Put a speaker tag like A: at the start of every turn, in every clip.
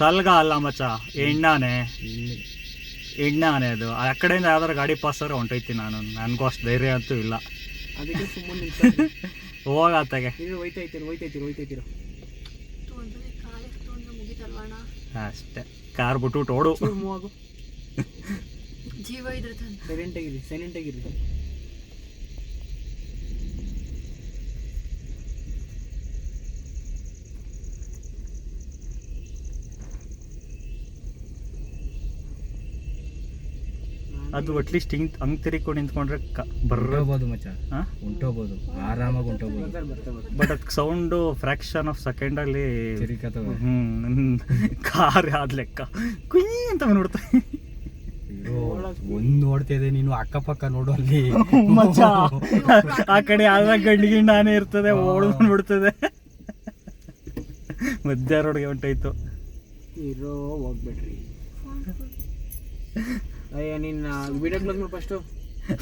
A: ಸಲ್ಗ ಅಲ್ಲ ಮಚ್ಚ ಎಣ್ಣಾನೆ. ಎಣ್ಣಾನೆ ಅದು. ಆ ಕಡೆಯಿಂದ ಯಾವ್ದಾರು ಗಾಡಿ ಪಾಸರ ಹೊಂಟೈತಿ ನಾನು. ನನಗೂ ಅಷ್ಟು ಧೈರ್ಯ ಅಂತೂ ಇಲ್ಲ.
B: ಅದಕ್ಕೆ ಸುಮ್ಮನೆ ಹೋಯ್ತೈತಿರು ಹೋಯ್ತೈತಿರು
C: ತೊಂದ್ರೆ ಕಾಲಿಗೆ ತೊಂದ್ರೆ ಮುಗಿತಲ್ವಣ
A: ಅಷ್ಟೇ. ಕಾರ್ ಬಿಟ್ಟು ಓಡು.
C: ಜೀವ ಇದ್ರೆ
B: ಸೈಲೆಂಟ್ ಆಗಿರಿ ಸೈಲೆಂಟ್ ಆಗಿರಿ
A: ಅದು ಅಟ್ಲೀಸ್ಟ್ ಹಿಂಗ್ ಹಂಗ್ ತಿರ್ಕೊಂಡು ನಿಂತ್ಕೊಂಡ್ರೆ ಕ ಬರ್ರ
D: ಮಚ್ಚ.
A: ಹಾಂ
D: ಆರಾಮಾಗಿ
B: ಬರ್ತಾ
A: ಬಟ್ ಅದು ಸೌಂಡು ಫ್ರಾಕ್ಷನ್ ಆಫ್ ಸೆಕೆಂಡಲ್ಲಿ ಹ್ಞೂ ಕಾರ್ ಆದ ಲೆಕ್ಕ? ಕುಯ್ ಅಂತ ನೋಡ್ತಾ
D: ಒಂದ್ ನೋಡ್ತಾ ಇದೆ ನೀನು ಅಕ್ಕಪಕ್ಕ ನೋಡು ಅಲ್ಲಿ.
A: ಮಚ್ಚ ಆ ಕಡೆ ಯಾವ್ದ ಗಂಡು ನಾನೇ ಇರ್ತದೆ ಓಡ್ ನೋಡ್ತದೆ ಮಧ್ಯ ರೋಡ್ಗೆ ಹೊಂಟೋಯ್ತು.
B: ಇರೋ ಹೋಗ್ಬೇಡ್ರಿ. ಅಯ್ಯ ನಿನ್ನ ವಿಡಿಯೋ ಕ್ಲೋಸ್ ಮಾಡಿ ಫಸ್ಟು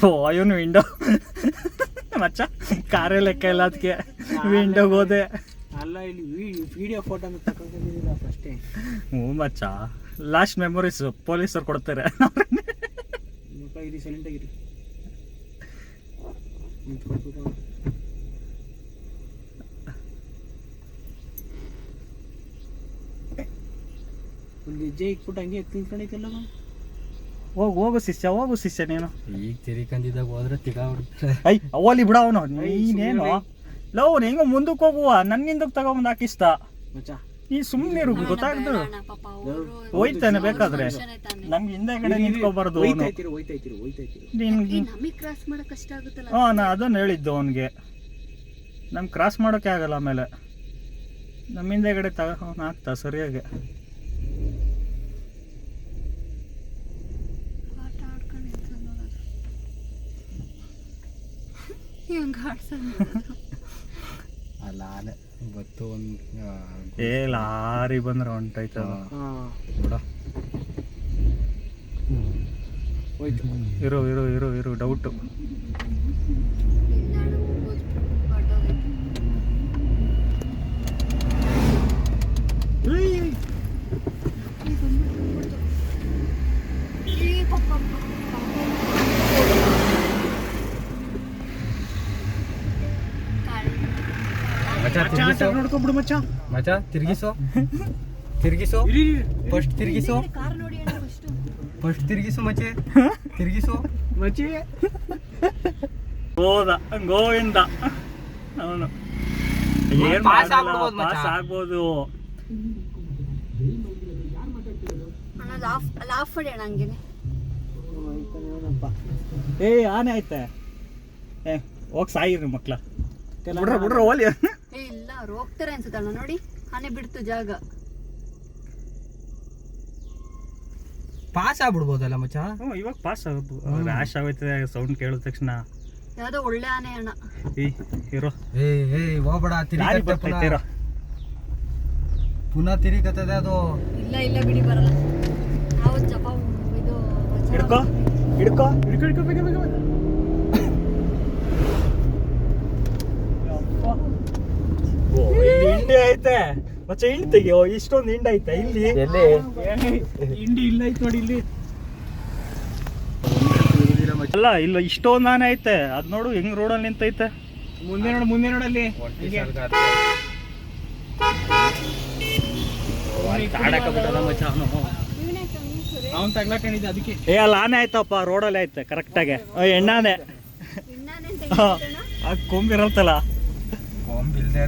A: ಓ ಇವನು ವಿಂಡೋ ಮಚ್ಚ ಕಾರೇ ಲೆಕ್ಕ ಇಲ್ಲ ಅದಕ್ಕೆ ವಿಂಡೋಗೆ ಹೋದೆ.
B: ಅಲ್ಲ ಇಲ್ಲಿ ವಿಡಿಯೋ ಫೋಟೋ ತಗೊಂಡಿದ್ದೀರಾ ಫಸ್ಟೇ
A: ಹ್ಞೂ ಮಚ್ಚ ಲಾಸ್ಟ್ ಮೆಮೊರೀಸ್ ಪೊಲೀಸರು ಕೊಡ್ತಾರೆ.
B: ಇರಿ ಸೈಲೆಂಟ್ ಆಗಿರಿ ಒಂದು ಹೆಜ್ಜೆ ಇಕ್ಬಿಟ್ಟು ಹಂಗೆ ತಿನ್ಕೊಂಡೈತಲ್ಲ
A: ಹೋಗು ಹೋಗು ಶಿಷ್ಯ ಹೋಗು ಶಿಷ್ಯ ನೀನು.
D: ಈಗ ತಿರಿಕಂದಿದಾಗ ಹೋದ್ರೆ ತಿಗಾ
A: ಐ ಅವಲ್ಲಿ ಬಿಡ ಅವನು. ನೀನೇನು? ಲವ್ ಹೆಂಗ ಮುಂದಕ್ಕೆ ಹೋಗುವ. ನನ್ನಿಂದಕ್ಕೆ ತಗೊಂಬಂದು ಹಾಕಿಸ್ತ
B: ಮಚ್ಚ.
A: ನೀ ಸುಮ್ಮನೆ ಇರು ಗೊತ್ತಾಗ್ದು ಹೋಯ್ತಾನೆ ಬೇಕಾದ್ರೆ. ನಮ್ಗೆ ಹಿಂದೆ ಕಡೆ ನಿಂತ್ಕೋಬಾರ್ದು ಅವನು.
B: ಹೋಯ್ತಾಯ್ತಿರು ಹೋಯ್ತಾಯ್ತಿರು ಹೋಯ್ತಾಯ್ತಿರು.
A: ನಿನ್ಗೆ
C: ನಮಗೆ ಕ್ರಾಸ್ ಮಾಡಕ್ ಕಷ್ಟ ಆಗುತ್ತಲ್ಲ
A: ಹಾಂ ನಾ ಅದನ್ನ ಹೇಳಿದ್ದು ಅವನಿಗೆ. ನಮ್ಗೆ ಕ್ರಾಸ್ ಮಾಡೋಕೆ ಆಗಲ್ಲ ಆಮೇಲೆ. ನಮ್ಮ ಹಿಂದೆಗಡೆ ತಗೊಂಡು ಹಾಕ್ತಾ ಸರಿಯಾಗಿ.
C: ಹೆಂಗ್
D: ಬತ್ತು ಇವತ್ತು ಒಂದು
A: ಏ ಲಾರಿ ಬಂದ್ರೆ ಹೊಂಟೈತದ
B: ಹೋಯ್ತು.
A: ಇರು ಇರು ಇರು ಇರು ಡೌಟು
B: ನೋಡ್ಕೊಂಬಿಡು ಮಚ್ಚ.
D: ಮಚ್ಚ ತಿರ್ಗಿಸೋ. ತಿರ್ಗಿಸೋ. ಫಸ್ಟ್ ತಿರ್ಗಿಸೋ.
C: ಫಸ್ಟ್
D: ತಿರ್ಗಿಸು ಮಚ್ಚೆ. ತಿರ್ಗಿಸು.
B: ಮಚ್ಚೆ.
A: ಹೋದ ಗೋವಿಂದ. ಅವನು ಏನ್
D: ಪಾಸ್
A: ಆಗ್ಬೋದು
C: ಅಣ್ಣ ಲಾಫ್ ಲಾಫ್ ಹೊಡಿ ಅಣ್ಣ ಹಂಗೇನೆ.
A: ಏ ಆನೆ ಆಯ್ತಾ? ಏ ಹೋಗ್ ಸಾಯಿರಿ ಮಕ್ಳ. ಬಿಡ್ರ ಬಿಡ್ರ ಓಲಿ
C: ಇಲ್ಲ ಅವ್ರು ಹೋಗ್ತಾರೆ ಅನ್ಸುತ್ತಣ್ಣ ನೋಡಿ ಆನೆ ಬಿಡ್ತು ಜಾಗ.
D: ಪಾಸ್ ಆಗ್ಬಿಡ್ಬೋದಲ್ಲ ಮಚ್ಚ?
A: ಹ್ಞೂ ಇವಾಗ ಪಾಸ್ ರ್ಯಾಶ್ ಆಗೋಯ್ತದೆ ಸೌಂಡ್ ಕೇಳಿದ ತಕ್ಷಣ.
C: ಯಾವ್ದೋ ಒಳ್ಳೆ ಆನೆ ಅಣ್ಣ
A: ಏ ಇರೋ.
D: ಏ ಏ ಹೋಗ್ಬೇಡ
A: ಲಾರಿ
D: ಬರ್ತೀರ
A: ಬರ್ತೈತೆ ಇರೋ.
D: ಪುನಃ ತಿರುಗತ್ತದೆ ಅದು.
C: ಇಲ್ಲ ಇಲ್ಲ ಬಿಡಿ ಬರಲ್ಲ. ನಾವು ಚಪ ಇದು
A: ಹಿಡ್ಕೋ. ಹಿಡ್ಕೋ
B: ಹಿಡ್ಕೊ ಹಿಡ್ಕೊ ಬೇಗ ಬೇಗ ಬೇಗ.
A: ಓ, ಇಲ್ಲಿ ಹಿಂಡಿ ಐತೆ. ಮತ್ತೆ ಹಿಂಡ್ ತೆಗಿಯೋ ಇಷ್ಟೊಂದು ಹಿಂಡ್ ಐತೆ ಇಲ್ಲಿ. ಎಲ್ಲಿ?
B: ಹಿಂಡಿ ಇಲ್ಲ ಐತೆ ನೋಡಿ ಇಲ್ಲಿ.
A: ಅಲ್ಲ ಇಲ್ಲ ಇಷ್ಟೊಂದು ಆನೆ ಐತೆ. ಅದ್ ನೋಡು ಹೆಂಗ್ ರೋಡಲ್ಲಿ ನಿಂತೈತೆ.
B: ಮುಂದೆ ನೋಡು ಮುಂದೆ ನೋಡಲ್ಲಿ. ಅವ್ನ್. ತಗ್ಲಾಕೊಂಡಿದ್ದ ಅದಕ್ಕೆ.
A: ಏ ಅಲ್ಲಿ ಆನೆ ಆಯ್ತಪ್ಪ ರೋಡಲ್ಲಿ ಐತೆ ಕರೆಕ್ಟಾಗೆ ಎಣ್ಣಾನೆ? ಅದು ಕೊಂಬಿರತ್ತಲ್ಲ
D: ಕೊಂಬಿಲ್ದೇ